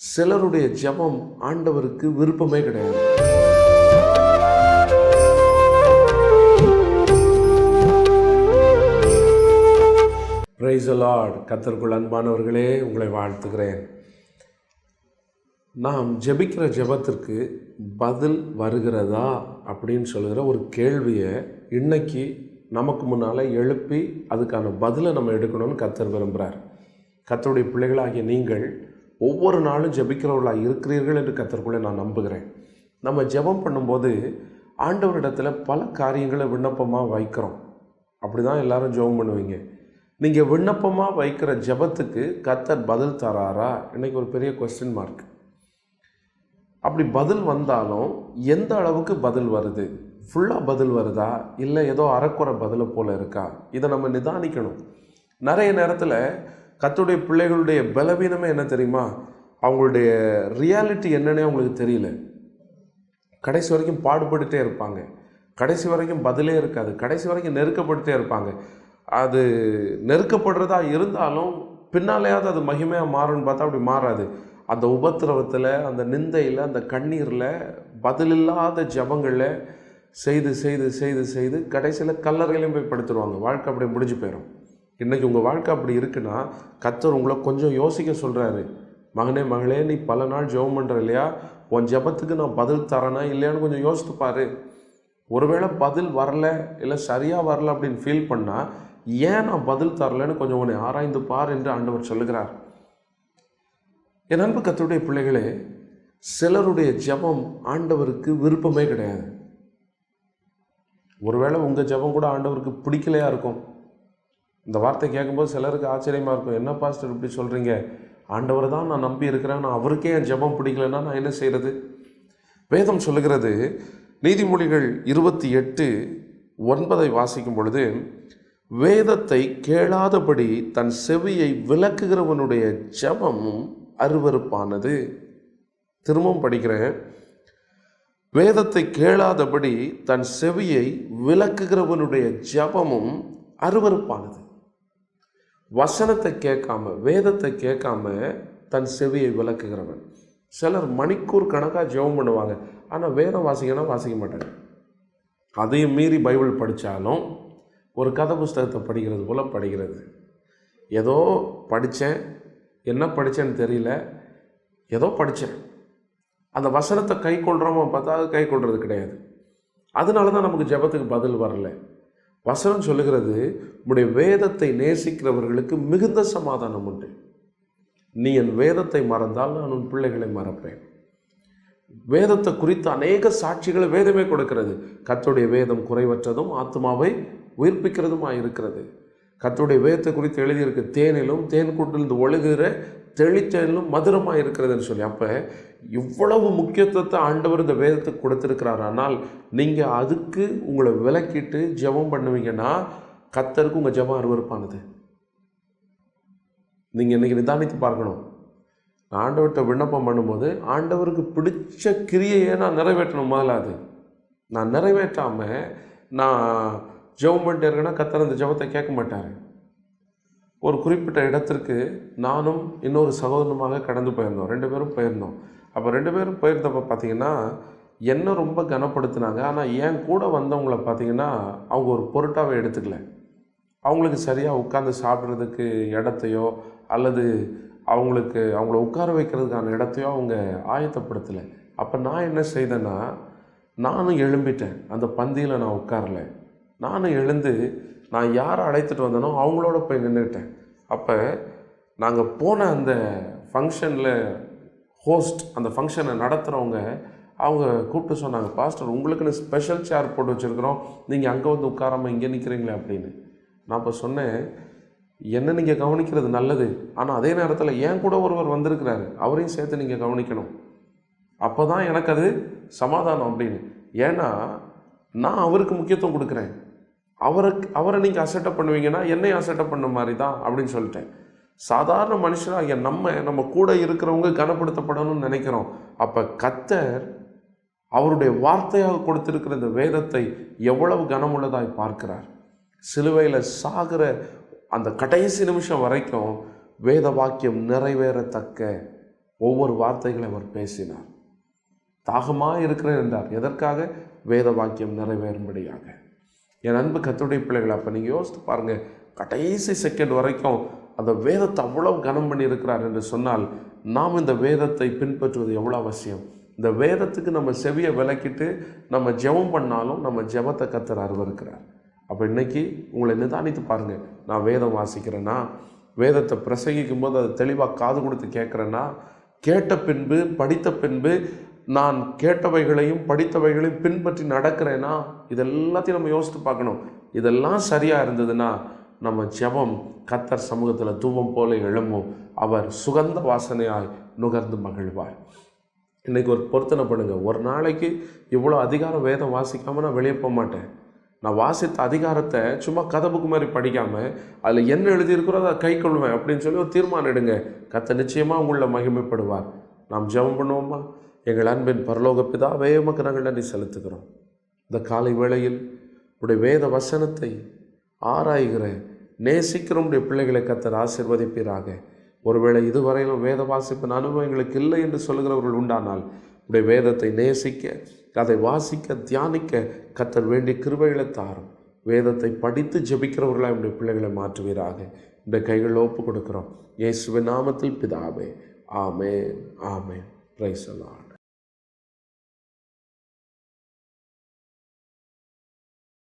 சிலருடைய ஜெபம் ஆண்டவருக்கு விருப்பமே கிடையாது. பிரைஸ் லார்ட் கத்தருக்குள் அன்பானவர்களே உங்களை வாழ்த்துகிறேன். நாம் ஜெபிக்கிற ஜெபத்திற்கு பதில் வருகிறதா அப்படின்னு சொல்கிற ஒரு கேள்வியை இன்னைக்கு நமக்கு முன்னால் எழுப்பி அதுக்கான பதிலை நம்ம எடுக்கணும்னு கத்தர் விரும்புகிறார் கத்தருடைய பிள்ளைகளாகிய நீங்கள் ஒவ்வொரு நாளும் ஜெபிக்கிறவர்களாக இருக்கிறீர்கள் என்று கத்தருக்குள்ளே நான் நம்புகிறேன். நம்ம ஜெபம் பண்ணும்போது ஆண்டவரிடத்தில் பல காரியங்களை விண்ணப்பமாக வைக்கிறோம். அப்படி தான் எல்லாரும் ஜெபம் பண்ணுவீங்க. நீங்கள் விண்ணப்பமாக வைக்கிற ஜெபத்துக்கு கத்தர் பதில் தராரா? இன்றைக்கி ஒரு பெரிய கொஸ்டின் மார்க் அப்படி பதில் வந்தாலும் எந்த அளவுக்கு பதில் வருது? ஃபுல்லாக பதில் வருதா? இல்லை ஏதோ அறக்குறை பதிலை போல் இருக்கா? இதை நம்ம நிதானிக்கணும். நிறைய நேரத்தில் கத்துடைய பிள்ளைகளுடைய பலவீனமே என்ன தெரியுமா? அவங்களுடைய ரியாலிட்டி என்னன்னே அவங்களுக்கு தெரியல. கடைசி வரைக்கும் பாடுபட்டுட்டே இருப்பாங்க. கடைசி வரைக்கும் பதிலே இருக்காது. கடைசி வரைக்கும் நெருக்கப்பட்டுட்டே இருப்பாங்க. அது நெருக்கப்படுறதா இருந்தாலும் பின்னாலேயாவது அது மகிமையாக மாறும்னு பார்த்தா அப்படி மாறாது. அந்த உபத்திரவத்தில் அந்த நிந்தையில் அந்த கண்ணீரில் பதிலில்லாத ஜபங்களில் செய்து செய்து செய்து செய்து கடைசியில் கல்லறையிலையும் போய் படுத்துருவாங்க. வாழ்க்கை அப்படியே முடிஞ்சு போயிடும் இன்றைக்கி உங்கள் வாழ்க்கை அப்படி இருக்குன்னா கத்தர் உங்களை கொஞ்சம் யோசிக்க சொல்கிறாரு மகனே மகளே நீ பல நாள் ஜெபம் பண்ணுற இல்லையா? உன் ஜெபத்துக்கு நான் பதில் தரேனா இல்லையான்னு கொஞ்சம் யோசித்து பாரு. ஒருவேளை பதில் வரல இல்லை சரியாக வரல அப்படின்னு ஃபீல் பண்ணால் ஏன் நான் பதில் தரலன்னு கொஞ்சம் உன்னை ஆராய்ந்து பார் என்று ஆண்டவர் சொல்லுகிறார். என் அன்பு கத்தருடைய பிள்ளைகளே சிலருடைய ஜெபம் ஆண்டவருக்கு விருப்பமே கிடையாது. ஒருவேளை உங்கள் ஜெபம் கூட ஆண்டவருக்கு பிடிக்கலையா இருக்கும்? இந்த வார்த்தை கேட்கும்போது சிலருக்கு ஆச்சரியமாக இருக்கும். என்ன பாஸ்டர் இப்படி சொல்கிறீங்க ஆண்டவர் தான் நான் நம்பி இருக்கிறேன். நான் அவருக்கே என் ஜெபம் பிடிக்கலன்னா நான் என்ன செய்கிறது வேதம் சொல்லுகிறது நீதிமொழிகள் இருபத்தி எட்டு ஒன்பதை வாசிக்கும் பொழுது வேதத்தை கேளாதபடி தன் செவியை விளக்குகிறவனுடைய ஜெபமும் அருவருப்பானது. திரும்பவும் படிக்கிறேன். வேதத்தை கேளாதபடி தன் செவியை விளக்குகிறவனுடைய ஜபமும் அருவருப்பானது. வசனத்தை கேட்காம வேதத்தை கேட்காம தன் செவியை விளக்குகிறவன். சிலர் மணிக்கூர் கணக்காக ஜெபம் பண்ணுவாங்க. ஆனால் வேதம் வாசிக்கணும் வாசிக்க மாட்டாங்க. அதையும் மீறி பைபிள் படித்தாலும் ஒரு கதை புஸ்தகத்தை படிக்கிறது போல் படிக்கிறது. ஏதோ படித்தேன் என்ன படித்தேன்னு தெரியல. ஏதோ படித்தேன் அந்த வசனத்தை கை கொள்கிறோமோ பார்த்தா அது கை கொள்வது கிடையாது. அதனால தான் நமக்கு ஜெபத்துக்கு பதில் வரல. வசனம் சொல்லுகிறது உடைய வேதத்தை நேசிக்கிறவர்களுக்கு மிகுந்த சமாதானம் உண்டு. நீ என் வேதத்தை மறந்தால் நான் உன் பிள்ளைகளை மறப்பேன். வேதத்தை குறித்த அநேக சாட்சிகளை வேதமே கொடுக்கிறது. கத்துடைய வேதம் குறைவற்றதும் ஆத்மாவை உயிர்ப்பிக்கிறதுமாக இருக்கிறது. கத்துடைய வேதத்தை குறித்து எழுதியிருக்கு தேனிலும் தேன் கூட்டிலிருந்து ஒழுகுகிற தெளிச்சலும் மதுரமாக இருக்கிறதுன்னு சொல்லி. அப்போ இவ்வளவு முக்கியத்துவத்தை ஆண்டவர் இந்த வேதத்துக்கு கொடுத்துருக்கிறார். ஆனால் நீங்கள் அதுக்கு உங்களை விலக்கிட்டு ஜெபம் பண்ணுவீங்கன்னா கத்தருக்கு உங்கள் ஜெபம் அருவறுப்பானது நீங்கள் இன்றைக்கி நிதானித்து பார்க்கணும். ஆண்டவர்கிட்ட விண்ணப்பம் பண்ணும்போது ஆண்டவருக்கு பிடிச்ச கிரியையை நான் நிறைவேற்றணும் முதல்ல அது. நான் நிறைவேற்றாமல் நான் ஜெபம் பண்ணிட்டே இருக்கேன்னா கத்தர் அந்த ஜெபத்தை கேட்க மாட்டார். ஒரு குறிப்பிட்ட இடத்திற்கு நானும் இன்னொரு சகோதரனுமாக கடந்து போயிருந்தோம். ரெண்டு பேரும் போயிருந்தோம். அப்போ ரெண்டு பேரும் போயிருந்தப்போ பார்த்தீங்கன்னா என்ன ரொம்ப கனப்படுத்தினாங்க. ஆனால் என் கூட வந்தவங்கள பார்த்தீங்கன்னா அவங்க ஒரு பொருட்டாகவே எடுத்துக்கல. அவங்களுக்கு சரியாக உட்காந்து சாப்பிட்றதுக்கு இடத்தையோ அல்லது அவங்களுக்கு அவங்கள உட்கார வைக்கிறதுக்கான இடத்தையோ அவங்க ஆயத்தப்படுத்தலை. அப்போ நான் என்ன செய்தேன்னா நானும் எழும்பிட்டேன். அந்த பந்தியில் நான் உட்காரல. நானும் எழுந்து நான் யாரை அழைத்துட்டு வந்தேனோ அவங்களோட போய் நின்றுட்டேன் அப்போ நாங்கள் போன அந்த ஃபங்க்ஷனில் ஹோஸ்ட் அந்த ஃபங்க்ஷனை நடத்துகிறவங்க அவங்க கூப்பிட்டு சொன்னாங்க பாஸ்டர் உங்களுக்குன்னு ஸ்பெஷல் சேர் போட்டு வச்சுருக்குறோம். நீங்கள் அங்கே வந்து உட்காராம இங்கே நிற்கிறீங்களே அப்படின்னு. நான் இப்போ சொன்னேன் என்ன நீங்கள் கவனிக்கிறது நல்லது. ஆனால் அதே நேரத்தில் ஏன் கூட ஒருவர் வந்திருக்கிறாரு. அவரையும் சேர்த்து நீங்கள் கவனிக்கணும். அப்போ தான் எனக்கு அது சமாதானம் அப்படின்னு. ஏன்னா நான் அவருக்கு முக்கியத்துவம் கொடுக்குறேன். அவருக்கு அவரை நீங்கள் அசட்டப் பண்ணுவீங்கன்னா என்னையும் அசட்டப் பண்ண மாதிரி தான் அப்படின்னு சொல்லிட்டேன். சாதாரண மனுஷனாகிய நம்ம நம்ம கூட இருக்கிறவங்க கனப்படுத்தப்படணும்னு நினைக்கிறோம். அப்போ கத்தர் அவருடைய வார்த்தையாக கொடுத்திருக்கிற இந்த வேதத்தை எவ்வளவு கனமுள்ளதாய் பார்க்கிறார். சிலுவையில் சாகிற அந்த கடைசி நிமிஷம் வரைக்கும் வேத வாக்கியம் நிறைவேறத்தக்க ஒவ்வொரு வார்த்தைகளை அவர் பேசினார். தாகமாக இருக்கிறேன் என்றார். எதற்காக? வேத வாக்கியம் நிறைவேறும்படியாக. என் அன்பு கத்துடைய பிள்ளைகள் அப்போ நீங்கள் யோசித்து பாருங்கள் கடைசி செகண்ட் வரைக்கும் அந்த வேதத்தை அவ்வளோ கனம் பண்ணியிருக்கிறார் என்று சொன்னால் நாம் இந்த வேதத்தை பின்பற்றுவது எவ்வளோ அவசியம்? இந்த வேதத்துக்கு நம்ம செவியை விளக்கிட்டு நம்ம ஜெபம் பண்ணாலும் நம்ம ஜெபத்தை கத்தர் அருவருக்கிறார். அப்போ இன்னைக்கு உங்களை நிதானித்து பாருங்கள் நான் வேதம் வாசிக்கிறேன்னா வேதத்தை பிரசங்கிக்கும் போது அதை தெளிவாக காது கொடுத்து கேட்குறேன்னா கேட்ட பின்பு படித்த பின்பு நான் கேட்டவைகளையும் படித்தவைகளையும் பின்பற்றி நடக்கிறேன்னா இதெல்லாத்தையும் நம்ம யோசித்து பார்க்கணும். இதெல்லாம் சரியாக இருந்ததுன்னா நம்ம ஜெபம் கத்தர் சமூகத்தில் தூவம் போல எழும்பும். அவர் சுகந்த வாசனையாய் நுகர்ந்து மகிழ்வார். இன்றைக்கி ஒரு பொருத்தனை பண்ணுங்கள் ஒரு நாளைக்கு இவ்வளோ அதிகாரம் வேதம் வாசிக்காமல் நான் வெளியே போக மாட்டேன். நான் வாசித்த அதிகாரத்தை சும்மா கதை புக்கு மாதிரி படிக்காமல் அதில் என்ன எழுதியிருக்கிறோ அதை கை கொள்வேன் அப்படின்னு சொல்லி ஒரு தீர்மானம் எடுங்க. கத்த நிச்சயமாக உங்களை மகிமைப்படுவார். நாம் ஜெபம் பண்ணுவோமா? எங்கள் அன்பின் பரலோக பிதாவே உமக்கு நாங்கள் நன்றி செலுத்துகிறோம். இந்த காலை வேளையில் உடைய வேத வசனத்தை ஆராய்கிற நேசிக்கிற உடைய பிள்ளைகளை கத்தர் ஆசிர்வதிப்பீராக. ஒருவேளை இதுவரையிலும் வேத வாசிப்பின் அனுபவம் எங்களுக்கு இல்லை என்று சொல்கிறவர்கள் உண்டானால் உடைய வேதத்தை நேசிக்க அதை வாசிக்க தியானிக்க கத்தர் வேண்டிய கிருபைகளை தாரும். வேதத்தை படித்து ஜெபிக்கிறவர்களாக உடைய பிள்ளைகளை மாற்றுவீராக. இந்த கைகளில் ஒப்பு கொடுக்கிறோம் இயேசுவின் நாமத்தில் பிதாவே ஆமே ஆமே பிரைஸ்